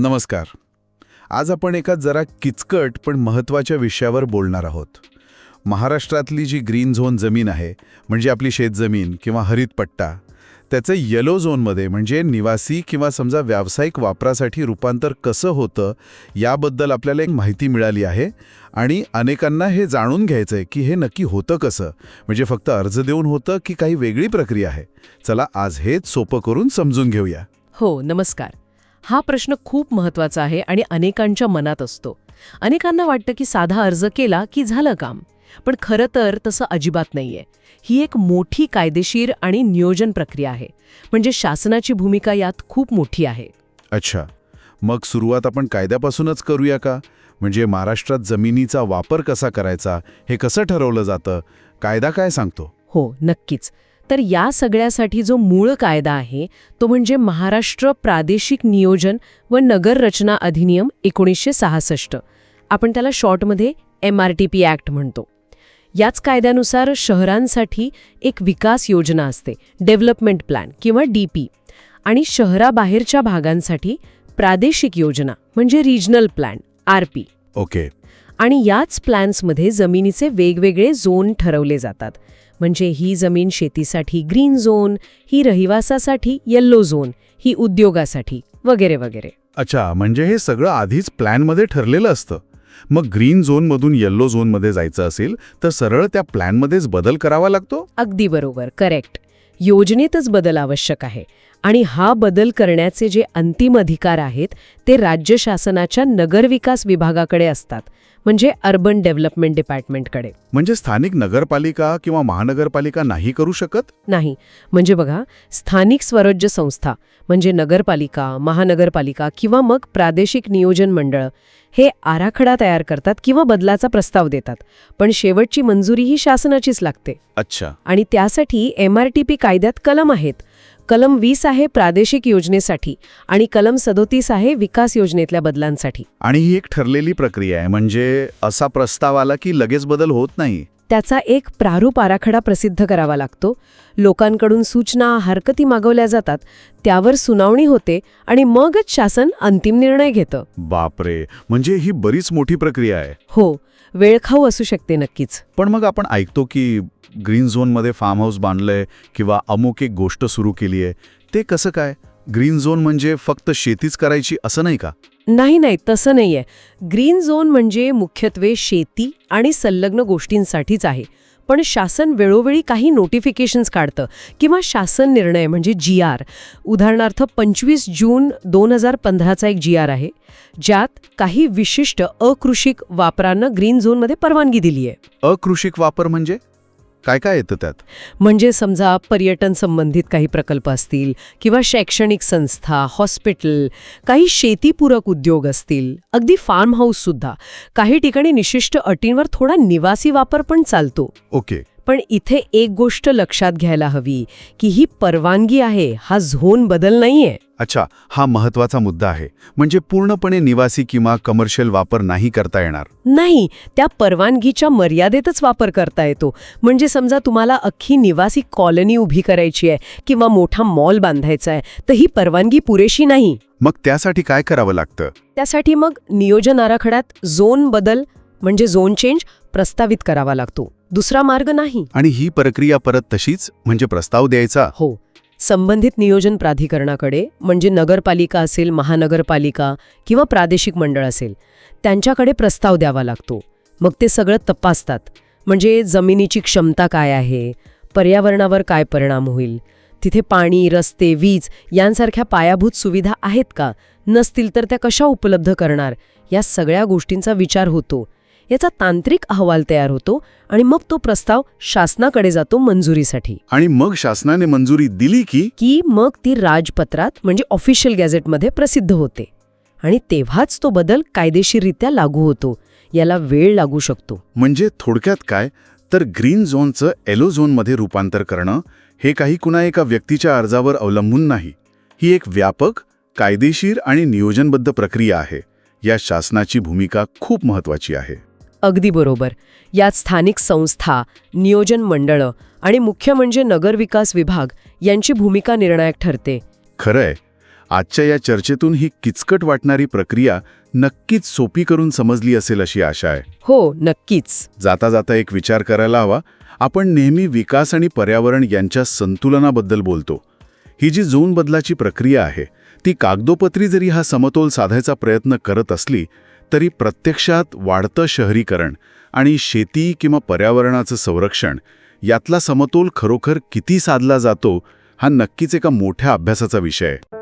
नमस्कार. आज आपण एका जरा किचकट पण महत्त्वाच्या विषयावर बोलणार आहोत. महाराष्ट्रातली जी ग्रीन झोन जमीन आहे म्हणजे आपली शेतजमीन किंवा हरित पट्टा त्याचं येलो झोनमध्ये म्हणजे निवासी किंवा समजा व्यावसायिक वापरासाठी रूपांतर कसं होतं याबद्दल आपल्याला एक माहिती मिळाली आहे आणि अनेकांना हे जाणून घ्यायचं आहे की हे नक्की होतं कसं. म्हणजे फक्त अर्ज देऊन होतं की काही वेगळी प्रक्रिया आहे? चला आज हेच सोपं करून समजून घेऊया. हो नमस्कार. हा प्रश्न खूप महत्त्वाचा आहे आणि अनेकांच्या मनात असतो. अनेकांना वाटतं की साधा अर्ज केला की झालं काम. पण खरं तर तसं अजिबात नाहीये. ही एक मोठी कायदेशीर आणि नियोजन प्रक्रिया आहे. म्हणजे शासनाची भूमिका यात खूप मोठी आहे. अच्छा. मग सुरुवात आपण कायद्यापासूनच करूया का? म्हणजे महाराष्ट्रात जमिनीचा वापर कसा करायचा? हे कसं ठरवलं जातं? कायदा काय सांगतो? हो नक्कीच. तर या सगळ्यासाठी जो मूळ कायदा आहे तो म्हणजे महाराष्ट्र प्रादेशिक नियोजन व नगर रचना अधिनियम एकोणीसशे सहासष्ट. आपण त्याला शॉर्टमध्ये M R T P act म्हणतो. याच कायद्यानुसार शहरांसाठी एक विकास योजना असते डेव्हलपमेंट प्लॅन किंवा डी पी आणि शहराबाहेरच्या भागांसाठी प्रादेशिक योजना म्हणजे regional plan R P okay. आणि याच प्लॅन्समध्ये जमिनीचे वेगवेगळे झोन ठरवले जातात. म्हणजे ही जमीन शेतीसाठी ग्रीन झोन ही रहिवासासाठी येल्लो झोन ही उद्योगासाठी वगैरे वगैरे. अच्छा म्हणजे हे सगळं आधीच प्लॅनमध्ये ठरलेलं असतं. मग ग्रीन झोनमधून येल्लो झोनमध्ये जायचं असेल तर सरळ त्या प्लॅनमध्येच बदल करावा लागतो? अगदी बरोबर करेक्ट योजनेतच बदल आवश्यक आहे. आणि हा बदल करण्याचे जे अंतिम अधिकार आहेत ते राज्य शासनाच्या नगरविकास विभागाकडे असतात. म्हणजे अर्बन डेव्हलपमेंट डिपार्टमेंटकडे म्हणजे स्थानिक नगरपालिका किंवा महानगरपालिका नाही करू शकत? नाही. म्हणजे बघा स्थानिक स्वराज्य संस्था म्हणजे नगरपालिका महानगरपालिका किंवा मग प्रादेशिक नियोजन मंडळ हे आराखडा तयार करतात किंवा बदलाचा प्रस्ताव देतात. पण शेवटची मंजुरी ही शासनाचीच लागते. अच्छा. आणि त्यासाठी एम आर टी पी कायद्यात कलम आहेत. कलम वीस आहे प्रादेशिक योजनेसाठी आणि कलम सदोतीस आहे विकास योजनेतल्या बदलांसाठी. आणि ही एक ठरलेली प्रक्रिया आहे म्हणजे असा प्रस्ताव आला की लगेच बदल होत नाही. त्याचा एक प्रारूप आराखडा प्रसिद्ध करावा लागतो. लोकांकडून सूचना हरकती मागवल्या जातात त्यावर सुनावणी होते आणि मगच शासन अंतिम निर्णय घेतं. बापरे म्हणजे ही बरीच मोठी प्रक्रिया आहे. हो वेळखाऊ असू शकते नक्कीच. पण मग आपण ऐकतो की ग्रीन झोनमध्ये फार्म हाऊस बांधलंय किंवा अमुक एक गोष्ट सुरू केली आहे ते कसं काय? ग्रीन झोन म्हणजे फक्त शेतीच करायची असं नाही का? नाही नाही तसं नाहीये. ग्रीन झोन म्हणजे मुख्यत्वे शेती आणि संलग्न गोष्टींसाठीच आहे. पण शासन वेळोवेळी काही नोटिफिकेशन्स काढतं किंवा शासन निर्णय म्हणजे जी आर उदाहरणार्थ पंचवीस जून दोन हजार पंधराचा एक जी आर आहे ज्यात काही विशिष्ट अकृषिक वापरांना ग्रीन झोनमध्ये परवानगी दिली आहे अकृषिक वापर म्हणजे? काय काय येतं त्यात? म्हणजे समजा पर्यटन संबंधित काही प्रकल्प असतील किंवा शैक्षणिक संस्था हॉस्पिटल काही शेतीपूरक उद्योग असतील अगदी फार्म हाऊस सुद्धा काही ठिकाणी विशिष्ट अटींवर थोडा निवासी वापर पण चालतो. ओके. पण इथे एक गोष्ट लक्षात घ्यायला हवी की ही परवानगी आहे हा झोन बदल नाहीये. अच्छा हा महत्त्वाचा मुद्दा आहे. म्हणजे पूर्णपणे निवासी किंवा कमर्शियल वापर नाही करता येणार. नाही त्या परवानगीच्या मर्यादेतच वापर करता येतो. म्हणजे समजा तुम्हाला अख्खी निवासी कॉलनी उभी करायची आहे किंवा मोठा मॉल बांधायचा आहे तर ही परवानगी पुरेशी नाही. मग त्यासाठी काय करावं लागतं? त्यासाठी मग नियोजन आराखड्यात झोन बदल म्हणजे झोन चेंज प्रस्तावित करावा लागतो. दुसरा मार्ग नाही. आणि ही प्रक्रिया परत तशीच म्हणजे प्रस्ताव द्यायचा? हो. संबंधित नियोजन प्राधिकरणाकडे म्हणजे नगरपालिका असेल महानगरपालिका किंवा प्रादेशिक मंडळ असेल त्यांच्याकडे प्रस्ताव द्यावा लागतो. मग ते सगळं तपासतात. म्हणजे जमिनीची क्षमता काय आहे? पर्यावरणावर काय परिणाम होईल? तिथे पाणी रस्ते वीज यांसारख्या पायाभूत सुविधा आहेत का? नसतील तर त्या कशा उपलब्ध करणार? या सगळ्या गोष्टींचा विचार होतो. याचा तांत्रिक अहवाल तयार होतो आणि मग तो प्रस्ताव शासनाकडे जातो मंजुरीसाठी. आणि मग शासनाने मंजुरी दिली की? की मग ती राजपत्रात म्हणजे ऑफिशियल गॅझेटमध्ये प्रसिद्ध होते. आणि तेव्हाच तो बदल कायदेशीररित्या लागू होतो. याला वेळ लागू शकतो. म्हणजे थोडक्यात काय? तर ग्रीन झोनचं येलो झोनमध्ये रूपांतर करणं हे काही कुणा एका व्यक्तीच्या अर्जावर अवलंबून नाही. ही एक व्यापक कायदेशीर आणि नियोजनबद्ध प्रक्रिया आहे. या शासनाची भूमिका खूप महत्वाची आहे. अगदी बरोबर. यात स्थानिक संस्था नियोजन मंडळं आणि मुख्य म्हणजे नगरविकास विभाग यांची भूमिका निर्णायक ठरते. खरंय. आजच्या या चर्चेतून ही किचकट वाटणारी प्रक्रिया नक्कीच सोपी करून समजली असेल अशी आशा आहे. हो नक्कीच. जाता जाता एक विचार करायला हवा. आपण नेहमी विकास आणि पर्यावरण यांच्या संतुलनाबद्दल बोलतो. ही जी झोन बदलाची प्रक्रिया आहे ती कागदोपत्री जरी हा समतोल साधायचा प्रयत्न करत असली तरी प्रत्यक्षात वाढतं शहरीकरण आणि शेती किंवा पर्यावरणाचं संरक्षण यातला समतोल खरोखर किती साधला जातो हा नक्कीच एका मोठ्या अभ्यासाचा विषय आहे.